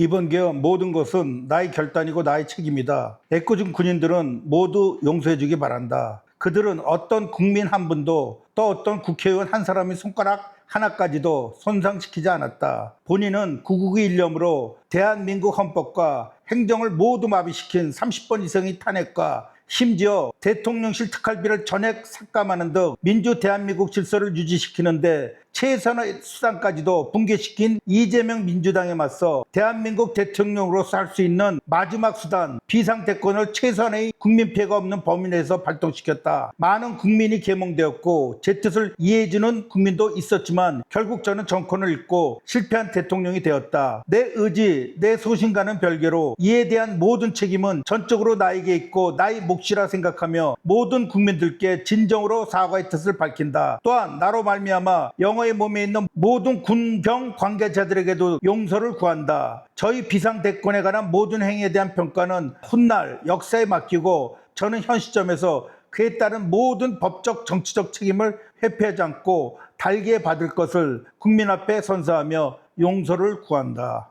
이번 개헌 모든 것은 나의 결단이고 나의 책임이다. 애꿎은 군인들은 모두 용서해주기 바란다. 그들은 어떤 국민 한 분도 또 어떤 국회의원 한 사람의 손가락 하나까지도 손상시키지 않았다. 본인은 구국의 일념으로 대한민국 헌법과 행정을 모두 마비시킨 30번 이상의 탄핵과 심지어 대통령실 특활비를 전액 삭감하는 등 민주 대한민국 질서를 유지시키는데 최선의 수단까지도 붕괴시킨 이재명 민주당에 맞서 대한민국 대통령으로서 할 수 있는 마지막 수단 비상대권을 최선의 국민 피해가 없는 범위 내에서 발동시켰다. 많은 국민이 계몽되었고 제 뜻을 이해해주는 국민도 있었지만 결국 저는 정권을 잃고 실패한 대통령이 되었다. 내 의지, 내 소신과는 별개로 이에 대한 모든 책임은 전적으로 나에게 있고 나의 몫이라 생각하며 모든 국민들께 진정으로 사과의 뜻을 밝힌다. 또한 나로 말미암아 영어의 몸에 있는 모든 군병 관계자들에게도 용서를 구한다. 저희 비상대권에 관한 모든 행위에 대한 평가는 훗날 역사에 맡기 고 저는 현 시점에서 그에 따른 모든 법적 정치적 책임을 회피하지 않고 달게 받을 것을 국민 앞에 선서하며 용서를 구한다.